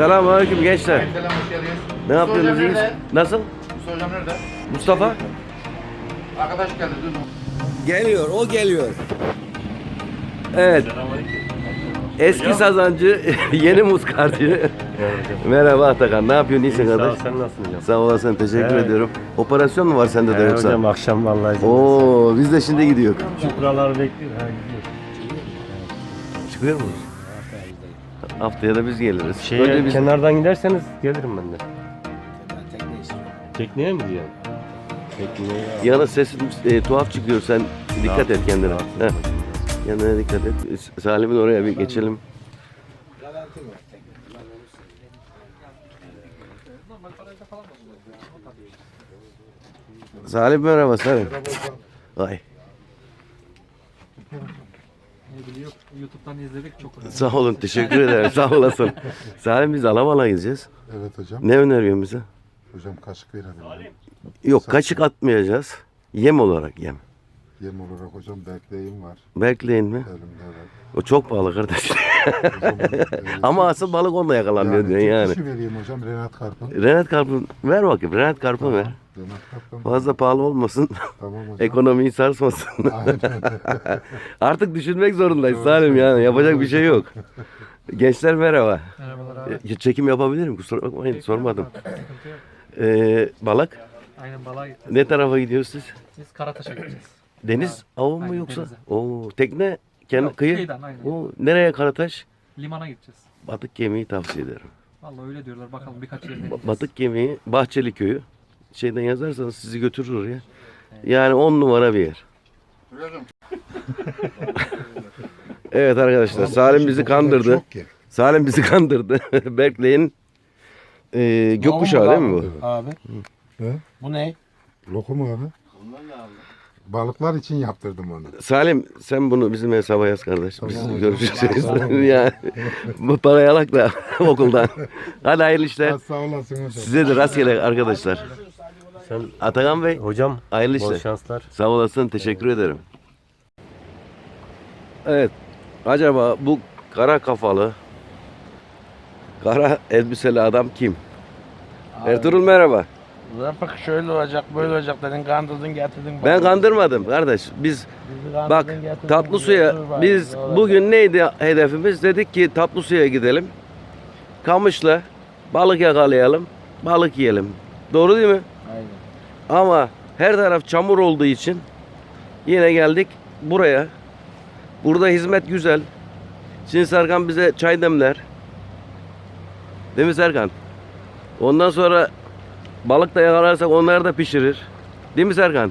Selamünaleyküm gençler. Selam hoş geldiniz. Ne yapıyorsunuz? Hocam iyiyiz? nerede? Nasıl? Mustafa hocam nerede? Mustafa? Arkadaş geldi dün. Geliyor, o geliyor. Evet. Eski sazancı, yeni muskarcı. Merhaba Atakan, ne yapıyorsun? İyisin Sağ ol, kardeş? sen nasılsın hocam? Sağ olasın, teşekkür Evet. ediyorum. Operasyon mu var sende de He yoksa? hocam akşam vallahi izin Oo, biz de şimdi gidiyor. buraları bekliyor. Gidiyor. Çıkıyor mu? Haftaya da biz geliriz. Şeye, Önce biz kenardan giderseniz gelirim ben de. Tekneye mi diyorsun? Tekneye yana sesin e, tuhaf çıkıyor. Sen dikkat et kendine. Heh. Kendine dikkat et. Salim'in oraya bir geçelim. Salim merhaba Salim. Ay. YouTube'dan izledik çok Sağ olun teşekkür ederim sağ olasın. Salim biz Alamal'a gideceğiz. Evet hocam. Ne öneriyorsun bize? Hocam kaşık verelim. Yok kaşık atmayacağız. Yem olarak yem. Yem olarak hocam bekleyin var Bekleyin mi? elimde evet. O çok pahalı kardeş. E, Ama asıl balık onunla yakalanıyor diyor Türk yani. vereyim hocam Renat Karpın. Renat Karp'ın ver bakayım. Renat Karp'ı ver. Fazla pahalı olmasın. Tamam hocam. Ekonomiyi sarsmasın. Aynen. Artık düşünmek zorundayız Doğru Salim yani. Yapacak bir şey yok. Gençler merhaba. Merhabalar abi. E, Çekim yapabilirim kusura bakmayın Peki, sormadım. abi, sıkıntı yok. Ee, balık Aynen balığa ne tarafa gidiyoruz siz? Biz Karataş'a gideceğiz. Deniz avı mı Aynen, yoksa? denize. Oo, tekne kendi Yok, kıyı. kıyıdan, aynen. Oo, nereye Karataş? Limana gideceğiz. Batık gemiyi tavsiye ederim. Vallahi öyle diyorlar. Bakalım birkaç yerine Ba- gideceğiz. Batık gemiyi Bahçeli köyü. Şeyden yazarsanız sizi götürür oraya. Yani on numara bir yer. Evet arkadaşlar Salim bizi kandırdı. Salim bizi kandırdı. Berkley'in e, gökkuşağı değil mi bu? Abi. He? Bu ne? Lokum abi. Balıklar için yaptırdım onu. Salim sen bunu bizim hesaba yaz kardeş. Biz görüşeceğiz. yani bu parayı alak da okuldan. Hadi hayırlı işler. Sağ olasın hocam. Size de rastgele arkadaşlar. Sen Atakan Bey hocam hayırlı bol işler. şanslar. Sağ olasın teşekkür ederim. Evet. Acaba bu kara kafalı kara elbiseli adam kim? Ertuğrul merhaba. Bak şöyle olacak, böyle olacak dedin, kandırdın, getirdin. Ben kandırmadım kardeş. Biz Bizi kandırdın, bak getirdin, tatlı suya götür bak, biz ne olacak? bugün neydi hedefimiz? Dedik ki tatlı suya gidelim. Kamışla balık yakalayalım. Balık yiyelim. Doğru değil mi? Ama her taraf çamur olduğu için yine geldik buraya. Burada hizmet güzel. Şimdi Serkan bize çay demler. Değil mi Serkan? Ondan sonra balık da yakalarsak onları da pişirir. Değil mi Serkan?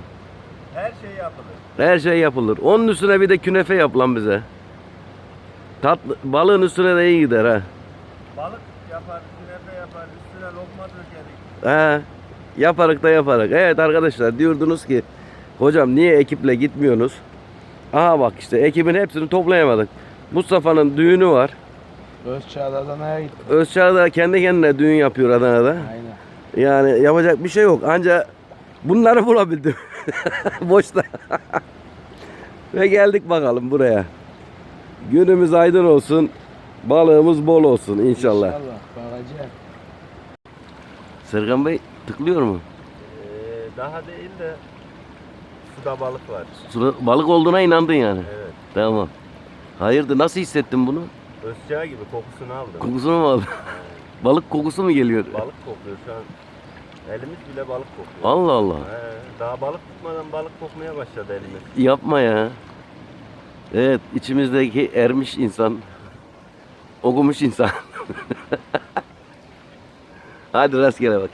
Her şey yapılır. Her şey yapılır. Onun üstüne bir de künefe yap lan bize. Tatlı, balığın üstüne de iyi gider ha. Balık yapar, künefe yapar, üstüne lokma dökeriz. He. Yaparak da yaparak. Evet arkadaşlar diyordunuz ki hocam niye ekiple gitmiyorsunuz? Aha bak işte ekibin hepsini toplayamadık. Mustafa'nın düğünü var. Öz çağlarda neye gittin? Özçağ kendi kendine düğün yapıyor Adana'da. Aynen. Yani yapacak bir şey yok. Anca bunları bulabildim. Boşta. Ve geldik bakalım buraya. Günümüz aydın olsun. Balığımız bol olsun inşallah. İnşallah. Bakacağız. Serkan Bey tıklıyor mu? Ee, daha değil de suda balık var. Suda balık olduğuna inandın yani. Evet. Tamam. Hayırdır nasıl hissettin bunu? Özçağ gibi kokusunu aldım. Kokusunu mu aldın? balık kokusu mu geliyor? balık kokuyor şu an. Elimiz bile balık kokuyor. Allah Allah. He, daha balık tutmadan balık kokmaya başladı elimiz. Yapma ya. Evet içimizdeki ermiş insan. Okumuş insan. Hadi rastgele bak.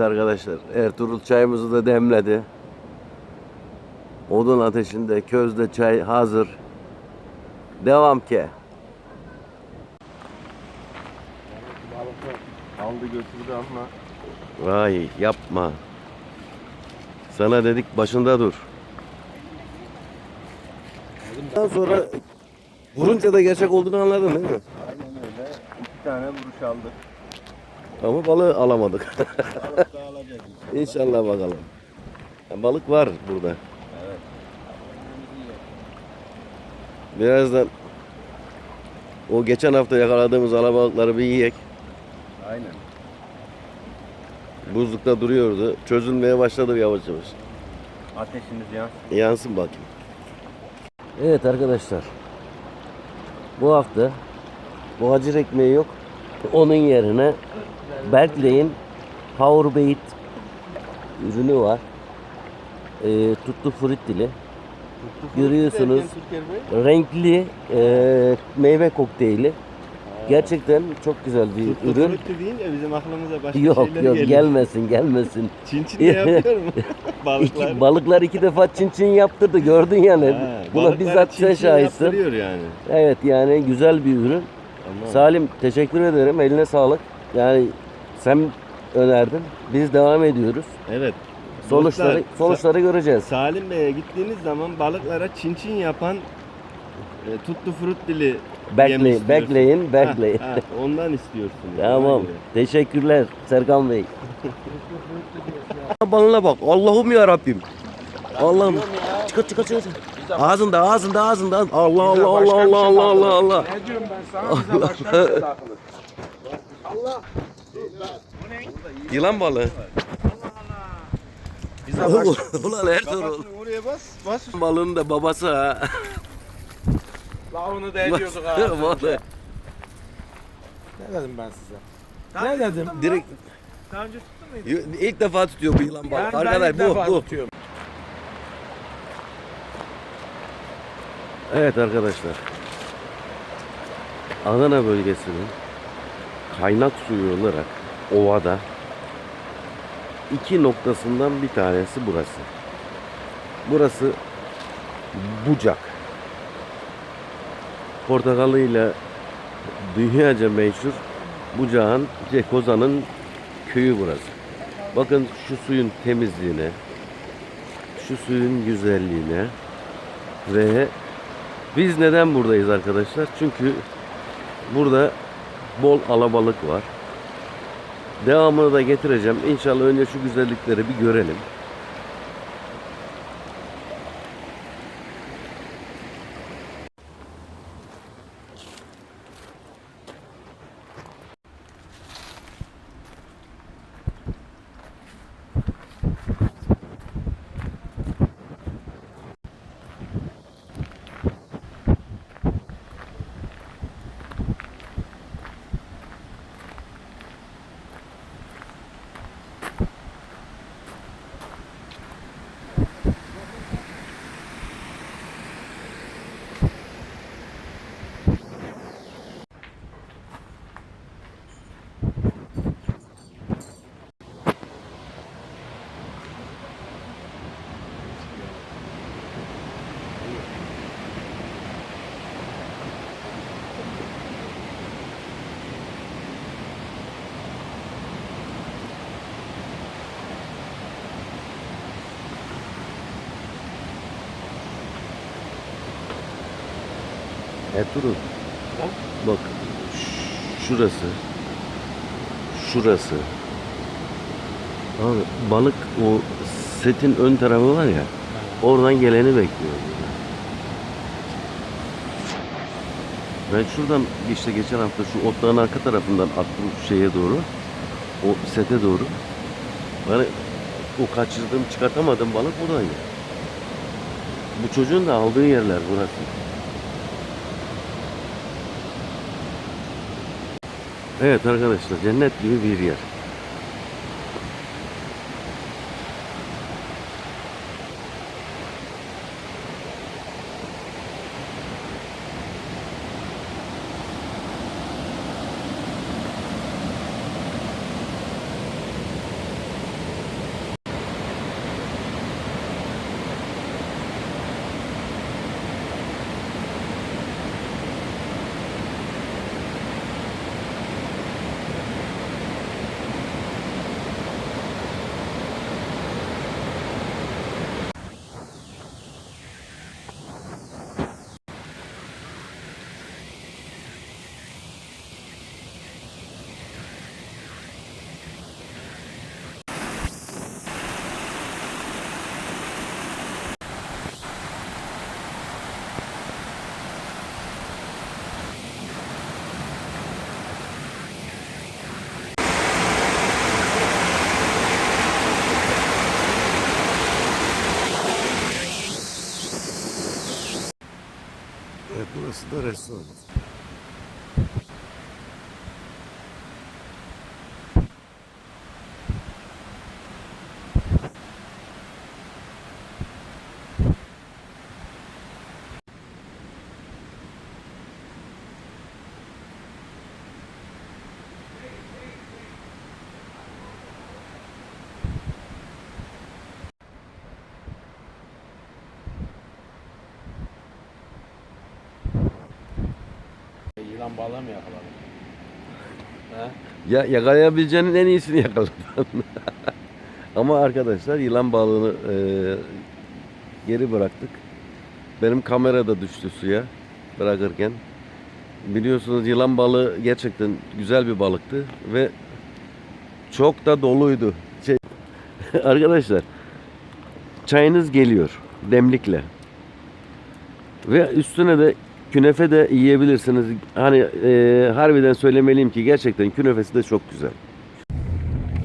Evet arkadaşlar Ertuğrul çayımızı da demledi. Odun ateşinde közde çay hazır. Devam ki. Aldı götürdü ama Vay yapma. Sana dedik başında dur. Ondan sonra vurunca da gerçek olduğunu anladın değil mi? aynen öyle. İki tane vuruş aldık. Ama balığı alamadık. İnşallah bakalım. Ya balık var burada. Birazdan o geçen hafta yakaladığımız alabalıkları bir yiyek. Aynen. Buzlukta duruyordu. Çözülmeye başladı yavaş yavaş. Ateşiniz yansın. Yansın bakayım. Evet arkadaşlar. Bu hafta bu hacır ekmeği yok. Onun yerine Berkeley'in Powerbait ürünü var. Ee, tuttu fruit dili. Görüyorsunuz renkli e, meyve kokteyli. Gerçekten çok güzel bir ürün. deyince bizim aklımıza başka Yok yok gelmesin gelmesin. Çin çin de yapıyor mu? Balıklar. İki, balıklar iki defa çin çin yaptırdı gördün yani. Ha, Buna balıklar bizzat çin sen çin şahitsin. yaptırıyor yani. Evet yani güzel bir ürün. Tamam. Salim teşekkür ederim. Eline sağlık. Yani sen önerdin. Biz devam ediyoruz. Evet. Sonuçları Dostlar, sonuçları göreceğiz. Salim Bey'e gittiğiniz zaman balıklara çin çin yapan e, tuttu fruit dili yemek Bekleyin, istiyorsun. bekleyin, bekleyin. Ha, ha, ondan istiyorsun. Tamam. Teşekkürler Serkan Bey. Balına bak. Allah'ım ya Rabbim. Allah'ım. Çıkar çıkar çıkar. Ağzında ağzında ağzında. Allah Allah Allah Allah Allah Allah Allah. Ne diyorum ben sana? Bize başka bir şey takılır. Yılan balığı. Bize başka Ulan Ertuğrul. Oraya bas. Bas. Balığın da babası ha. lavını da ediyorduk ha. Vallahi. Ne dedim ben size? Ne dedim? Direkt Daha önce tuttun muydu? ilk defa tutuyor bu yılan balığı. İlk bu bu. tutuyorum. Evet arkadaşlar. Adana bölgesinin kaynak suyu olarak ovada iki noktasından bir tanesi burası. Burası Bucak. Portakalıyla dünyaca meşhur Bucak'ın, şey, köyü burası. Bakın şu suyun temizliğine, şu suyun güzelliğine ve biz neden buradayız arkadaşlar? Çünkü burada bol alabalık var. Devamını da getireceğim. İnşallah önce şu güzellikleri bir görelim. Ertuğrul. Bak şurası. Şurası. Abi balık o setin ön tarafı var ya. Oradan geleni bekliyor. Ben şuradan işte geçen hafta şu otlağın arka tarafından attım şeye doğru. O sete doğru. Yani o kaçırdığım çıkartamadığım balık buradan ya. Bu çocuğun da aldığı yerler burası. Evet arkadaşlar cennet gibi bir yer. É duas, duas, duas. Yılan balığı mı yakaladın? Ya yakalayabileceğinin en iyisini yakaladım. Ama arkadaşlar yılan balığını e, geri bıraktık. Benim kamera da düştü suya bırakırken. Biliyorsunuz yılan balığı gerçekten güzel bir balıktı ve çok da doluydu. Şey, arkadaşlar çayınız geliyor demlikle. Ve üstüne de künefe de yiyebilirsiniz. Hani e, harbiden söylemeliyim ki gerçekten künefesi de çok güzel.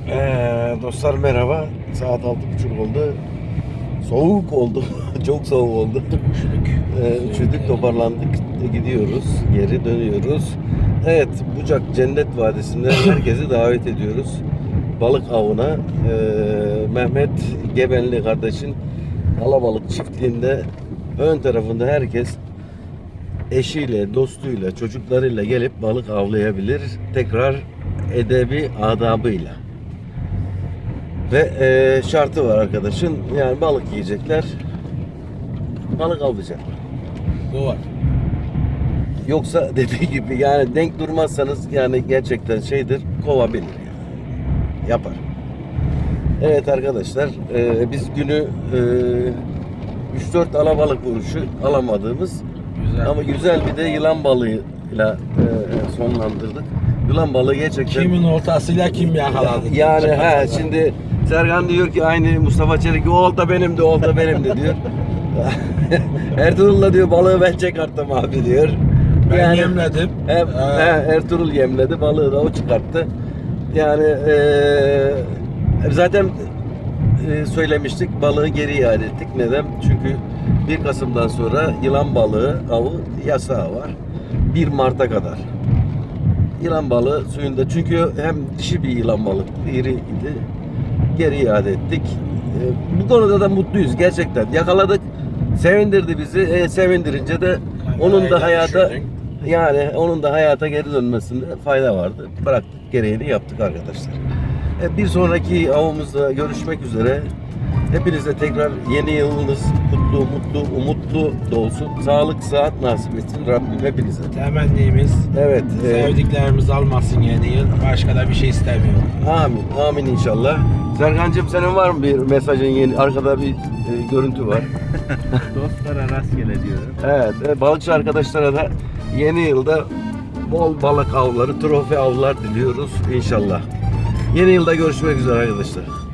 Ee, dostlar merhaba. Saat altı buçuk oldu. Soğuk oldu. çok soğuk oldu. Üşüdük. Ee, üşüdük toparlandık. Gidiyoruz. Geri dönüyoruz. Evet Bucak Cennet Vadisi'nde herkesi davet ediyoruz. Balık avına. Ee, Mehmet Gebenli kardeşin alabalık çiftliğinde ön tarafında herkes eşiyle, dostuyla, çocuklarıyla gelip balık avlayabilir. Tekrar edebi adabıyla. Ve e, şartı var arkadaşın. Yani balık yiyecekler. Balık avlayacaklar. Bu var. Yoksa dediği gibi yani denk durmazsanız yani gerçekten şeydir kovabilir yani. Yapar. Evet arkadaşlar e, biz günü e, 3-4 alabalık vuruşu alamadığımız Güzel. ama güzel bir de yılan balığıyla e, sonlandırdık. Yılan balığı gerçekten Kimin ortasıyla kim yakaladı? yani ha şimdi Serkan diyor ki aynı Mustafa Çelik o olta benim de olta benim de diyor. Ertuğrul'la diyor balığı ben çıkarttım abi diyor. Ben yemledim. He, he, Ertuğrul yemledi balığı da o çıkarttı. Yani eee, zaten eee, söylemiştik balığı geri iade ettik. Neden? Çünkü 1 Kasım'dan sonra yılan balığı avı yasağı var. 1 Mart'a kadar. Yılan balığı suyunda çünkü hem dişi bir yılan balık iriydi. Geri iade ettik. Eee, bu konuda da mutluyuz gerçekten. Yakaladık. Sevindirdi bizi. E, sevindirince de onun da hayata yani onun da hayata geri dönmesinde fayda vardı. Bıraktık gereğini yaptık arkadaşlar. E, bir sonraki avımızda görüşmek üzere. Hepinize tekrar yeni yılınız kutlu, mutlu, umutlu da olsun. Sağlık, sıhhat nasip etsin Rabbim hepinize. Temennimiz Evet. e, sevdiklerimiz almasın yeni yıl. Başka da bir şey istemiyorum. amin. Amin inşallah. Serkan'cığım senin var mı bir mesajın yeni? Arkada bir e, görüntü var. Dostlara rastgele diyorum. Evet, e, balıkçı arkadaşlara da yeni yılda bol balık avları, trofe avlar diliyoruz inşallah. Yeni yılda görüşmek üzere arkadaşlar.